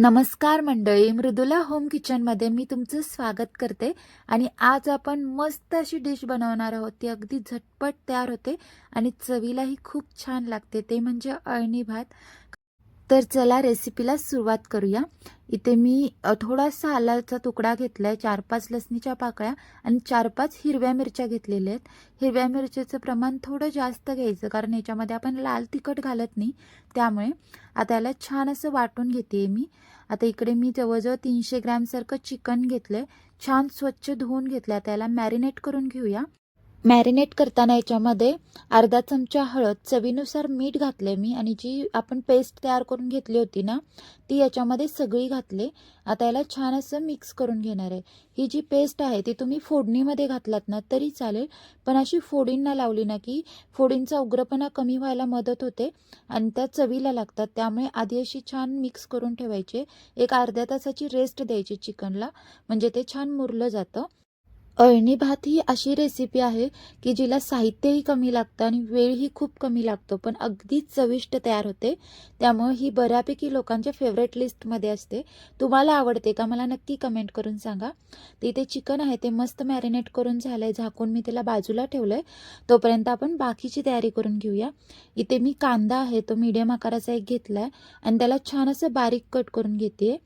नमस्कार मंडळी मृदुला होम किचनमध्ये मी तुमचं स्वागत करते आणि आज आपण मस्त अशी डिश बनवणार आहोत. ती अगदी झटपट तयार होते आणि चवीलाही खूप छान लागते. ते म्हणजे अळणी भात. तर चला रेसिपीला सुरुवात करूया. इथे मी थोडासा आलाचा तुकडा घेतला आहे चार पाच लसणीच्या पाकळ्या आणि चार पाच हिरव्या मिरच्या घेतलेल्या आहेत. हिरव्या मिरचीचं प्रमाण थोडं जास्त घ्यायचं कारण याच्यामध्ये आपण लाल तिखट घालत नाही. त्यामुळे आता याला छान असं वाटून घेते मी. आता इकडे मी जवळजवळ तीनशे ग्रॅमसारखं चिकन घेतलं आहे छान स्वच्छ धुवून घेतलं आता याला मॅरिनेट करून घेऊया. मॅरिनेट करताना याच्यामध्ये अर्धा चमचा हळद चवीनुसार मीठ घातले मी आणि जी आपण पेस्ट तयार करून घेतली होती ना ती याच्यामध्ये सगळी घातले. आता याला छान असं मिक्स करून घेणार आहे. ही जी पेस्ट आहे ती तुम्ही फोडणीमध्ये घातलात ना तरी चालेल. पण अशी फोडींना लावली ना की फोडींचा उग्रपणा कमी व्हायला मदत होते आणि त्या चवीला लागतात. त्यामुळे आधी अशी छान मिक्स करून ठेवायचे. एक अर्ध्या तासाची रेस्ट द्यायची चिकनला. म्हणजे ते छान मुरलं जातं. अळणी भात ही अशी रेसिपी आहे की जिला साहित्यही कमी लागतं आणि वेळही खूप कमी लागतो. पण अगदीच चविष्ट तयार होते. त्यामुळे ही बऱ्यापैकी लोकांच्या फेवरेट लिस्टमध्ये असते. तुम्हाला आवडते का? मला नक्की कमेंट करून सांगा. तिथे चिकन आहे ते मस्त मॅरिनेट करून झालं आहे झाकून मी त्याला बाजूला ठेवलं आहे तोपर्यंत आपण बाकीची तयारी करून घेऊया. इथे मी कांदा आहे तो मीडियम आकाराचा एक घेतला आहे आणि त्याला छान असं बारीक कट करून घेते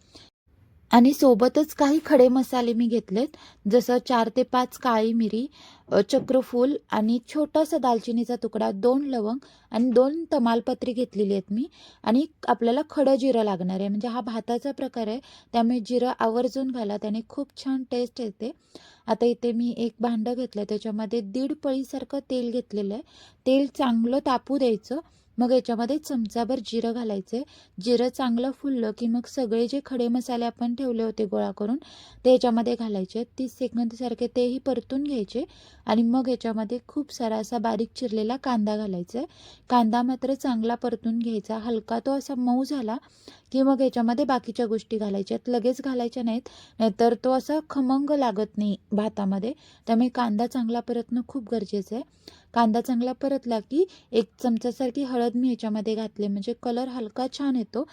आणि सोबतच काही खडे मसाले मी घेतलेत. जसं चार ते पाच काळी मिरी चक्रफूल आणि छोटासा दालचिनीचा तुकडा दोन लवंग आणि दोन तमालपत्री घेतलेली आहेत मी. आणि आपल्याला खडं जिरं लागणार आहे. म्हणजे हा भाताचा प्रकार आहे. त्यामुळे जिरं आवर्जून घाला. त्याने खूप छान टेस्ट येते. आता इथे मी एक भांडं घेतलं त्याच्यामध्ये दीड पळीसारखं तेल घेतलेलं आहे. तेल चांगलं तापू द्यायचं. मग याच्यामध्ये चमचाभर जिरं घालायचे. जिरं चांगलं फुललं की मग सगळे जे खडे मसाले आपण ठेवले होते गोळा करून ते याच्यामध्ये घालायचे. तीस सेकंदसारखे तेही परतून घ्यायचे आणि मग याच्यामध्ये खूप सारा असा बारीक चिरलेला कांदा घालायचा. आहे कांदा मात्र चांगला परतून घ्यायचा. हलका तो असा मऊ झाला की मग याच्यामध्ये बाकीच्या गोष्टी घालायच्यात लगेच घालायच्या नाहीत नाहीतर तो असा खमंग लागत नाही भातामध्ये. त्यामुळे कांदा चांगला परतणं खूप गरजेचं आहे. कांदा चांगला परतला की एक चमचासारखी हळद मी ह्याच्यामध्ये घातले. म्हणजे कलर हलका छान येतो.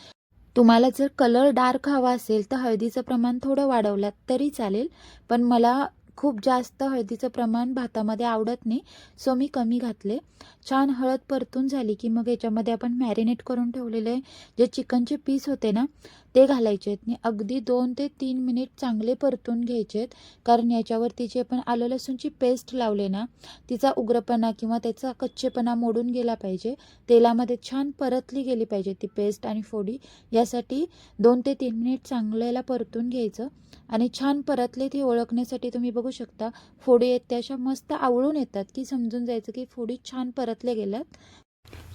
तुम्हाला जर कलर डार्क हवा असेल तर हळदीचं प्रमाण थोडं वाढवलात तरी चालेल. पण मला खूप जास्त हळदीचं प्रमाण भातामध्ये आवडत नाही सो मी कमी घातले. छान हळद परतून झाली की मग याच्यामध्ये आपण मॅरिनेट करून ठेवलेले जे चिकनचे पीस होते ना ते घालायचे आहेत. आणि अगदी दोन ते तीन मिनिट चांगले परतून घ्यायचे आहेत. कारण याच्यावरती जे आपण आलं लसूणची पेस्ट लावले ना तिचा उग्रपणा किंवा त्याचा कच्चेपणा मोडून गेला पाहिजे. तेलामध्ये छान परतली गेली पाहिजे ती पेस्ट आणि फोडी. यासाठी दोन ते तीन मिनिट चांगल्याला परतून घ्यायचं. आणि छान परतले ती ओळखण्यासाठी तुम्ही बघू शकता. फोडी आहेत त्या अशा मस्त आवळून येतात की समजून जायचं की फोडी छान परतल्या गेल्यात.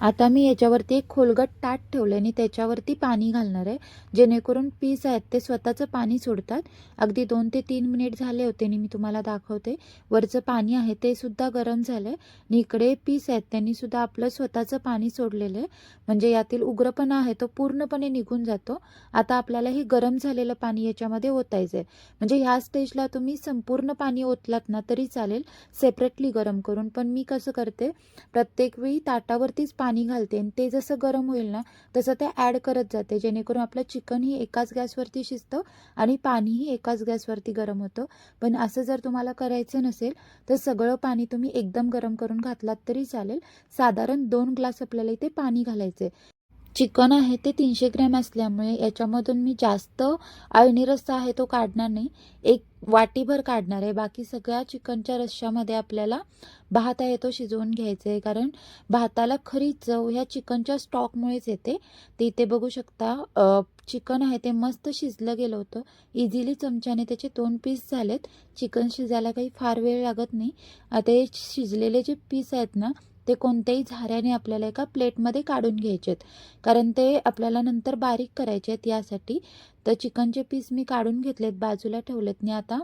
आता मी याच्यावरती एक खोलगट ताट ठेवलं आणि त्याच्यावरती पाणी घालणार आहे. जेणेकरून पीस आहेत. ते स्वतःचं पाणी सोडतात. अगदी दोन ते तीन मिनिट झाले होते आणि मी तुम्हाला दाखवते. वरचं पाणी आहे ते सुद्धा गरम झालं आहे आणि इकडे पीस आहेत. त्यांनी सुद्धा आपलं स्वतःचं पाणी सोडलेलं आहे. म्हणजे यातील उग्रपणा आहे तो पूर्णपणे निघून जातो. आता आपल्याला हे गरम झालेलं पाणी याच्यामध्ये ओतायचं आहे म्हणजे ह्या स्टेजला तुम्ही संपूर्ण पाणी ओतलात ना तरी चालेल. सेपरेटली गरम करून. पण मी कसं करते? प्रत्येक वेळी ताटावर ताटावरतीच पाणी घालते आणि ते जसं गरम होईल ना तसं ते ॲड करत जाते. जेणेकरून आपलं चिकनही एकाच गॅसवरती शिजतं आणि पाणीही एकाच गॅसवरती गरम होतं. पण असं जर तुम्हाला करायचं नसेल तर सगळं पाणी तुम्ही एकदम गरम करून घातलात तरी चालेल. साधारण दोन ग्लास आपल्याला इथे पाणी घालायचे चिकन आहे ते तीनशे ग्रॅम असल्यामुळे याच्यामधून मी जास्त अळणी रस्सा आहे तो काढणार नाही. एक वाटीभर काढणार आहे. बाकी सगळ्या चिकनच्या रश्श्यामध्ये आपल्याला भात आहे तो शिजवून घ्यायचा आहे. कारण भाताला खरी चव ह्या चिकनच्या स्टॉकमुळेच येते. ते इथे बघू शकता चिकन आहे ते मस्त शिजलं गेलं होतं. इझिली चमच्याने त्याचे दोन पीस झालेत. चिकन शिजायला काही फार वेळ लागत नाही. आता हे शिजलेले जे पीस आहेत ना ते कोणत्याही झाऱ्याने आपल्याला एका प्लेटमध्ये काढून घ्यायचे आहेत कारण ते आपल्याला नंतर बारीक करायचे आहेत यासाठी. तर चिकनचे पीस मी काढून घेतलेत बाजूला ठेवलेत. मी आता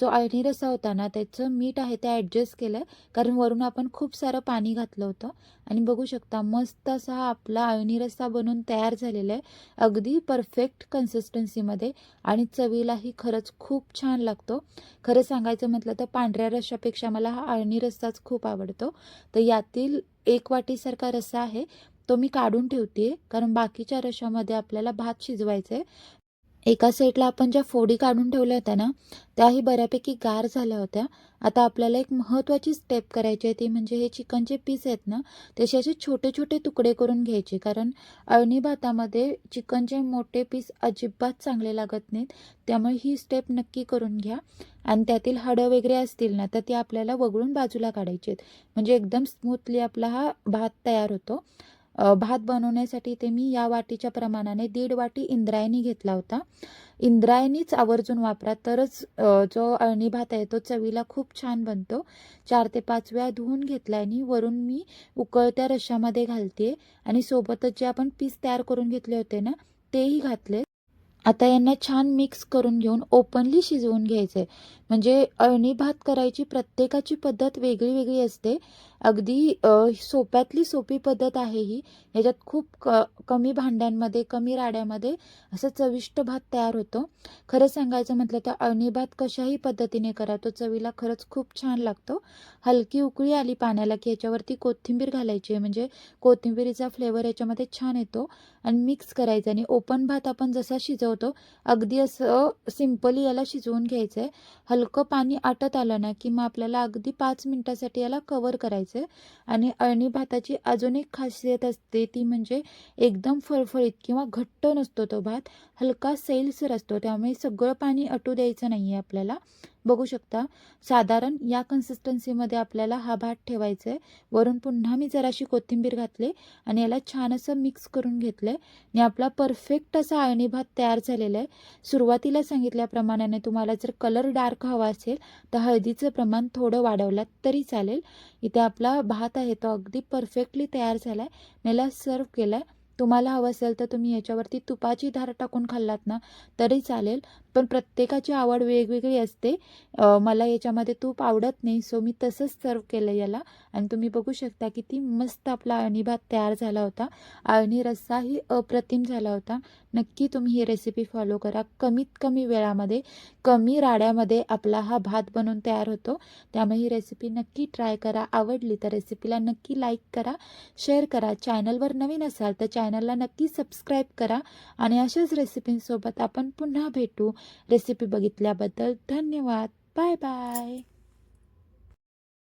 जो अळणी रस्सा होता ना त्याचं मीठ आहे ते ॲडजस्ट केलं आहे कारण वरून आपण खूप सारं पाणी घातलं होतं. आणि बघू शकता मस्त असा हा आपला अळणी रस्सा बनून तयार झालेला आहे. अगदी परफेक्ट कन्सिस्टन्सीमध्ये आणि चवीलाही खरंच खूप छान लागतो. खरं सांगायचं म्हटलं तर पांढऱ्या रश्शापेक्षा मला हा अळणी रस्साच खूप आवडतो. तर यातील एक वाटीसारखा रस्सा आहे. तो मी काढून ठेवते कारण बाकीच्या रशामध्ये आपल्याला भात शिजवायचा आहे. एका साईडला आपण ज्या फोडी काढून ठेवल्या होत्या ना त्याही बऱ्यापैकी गार झाल्या होत्या. आता आपल्याला एक महत्त्वाची स्टेप करायची आहे ती म्हणजे हे चिकनचे पीस आहेत ना त्याचे असे छोटे छोटे तुकडे करून घ्यायचे कारण अळणी भातामध्ये चिकनचे मोठे पीस अजिबात चांगले लागत नाहीत. त्यामुळे ही स्टेप नक्की करून घ्या. आणि त्यातील हडं वगैरे असतील ना तर ती आपल्याला वगळून बाजूला काढायची आहेत. म्हणजे एकदम स्मूथली आपला हा भात तयार होतो. भात बनवण्यासाठी ते मी या वाटीच्या प्रमाणाने दीड वाटी इंद्रायणी घेतला होता. इंद्रायणीच आवर्जून वापरा तरच जो अळणी भात आहे तो चवीला खूप छान बनतो. चार ते पाच वेळा धुवून घेतला आणि वरून मी उकळत्या रशामध्ये घालते आणि सोबतच जे आपण पीस तयार करून घेतले होते ना तेही घातले आता यांना छान मिक्स करून घेऊन ओपनली शिजवून घ्यायचं आहे म्हणजे अळणी भात करायची प्रत्येकाची पद्धत वेगळी वेगळी असते. अगदी सोप्यातली सोपी पद्धत आहे ही. ह्याच्यात खूप क कमी भांड्यांमध्ये कमी राड्यामध्ये असं चविष्ट भात तयार होतो. खरं सांगायचं म्हटलं तर अळणी भात कशाही पद्धतीने करा तो चवीला खरंच खूप छान लागतो. हलकी उकळी आली पाण्याला की याच्यावरती कोथिंबीर घालायची आहे. म्हणजे कोथिंबीरीचा फ्लेवर याच्यामध्ये छान येतो आणि मिक्स करायचं आणि ओपन भात आपण जसा शिजवतो अगदी असं सिम्पली याला शिजवून घ्यायचं आहे हलकं पाणी आटत आलं ना की मग आपल्याला अगदी पाच मिनटासाठी याला कवर करायचं आहे आणि अळणी भाताची अजून एक खासियत असते ती म्हणजे एकदम फळफळीत किंवा घट्ट नसतो तो भात. हलका सैलसर असतो. त्यामुळे सगळं पाणी अटू द्यायचं नाही आहे आपल्याला. बघू शकता. साधारण या कन्सिस्टन्सीमध्ये आपल्याला हा भात ठेवायचा आहे वरून पुन्हा मी जराशी कोथिंबीर घातली आणि याला छान असं मिक्स करून घेतलं आहे आणि आपला परफेक्ट असा अळणी भात तयार झालेला आहे सुरुवातीला सांगितल्याप्रमाणे तुम्हाला जर कलर डार्क हवा असेल तर हळदीचं प्रमाण थोडं वाढवलं तरी चालेल. इथे आपला भात आहे तो अगदी परफेक्टली तयार झाला आहे याला सर्व केला आहे तुम्हाला हवं असेल तर तुम्ही याच्यावरती तुपाची धार टाकून खाल्लात ना तरी चालेल. पण प्रत्येकाची आवड वेगवेगळी असते. मला याच्यामध्ये तूप आवडत नाही सो मी तसंच सर्व केलं याला. आणि तुम्ही बघू शकता किती मस्त आपला अळणी भात तयार झाला होता. अळणी रस्साही अप्रतिम झाला होता. नक्की तुम्ही ही रेसिपी फॉलो करा. कमीत कमी वेळामध्ये कमी राड्यामध्ये आपला हा भात बनवून तयार होतो. त्यामुळे ही रेसिपी नक्की ट्राय करा. आवडली तर रेसिपीला नक्की लाईक करा. शेअर करा. चॅनलवर नवीन असाल तर चॅनलला नक्की सबस्क्राईब करा. आणि अशाच रेसिपींसोबत आपण पुन्हा भेटू. रेसिपी बघितल्याबद्दल धन्यवाद. Bye bye.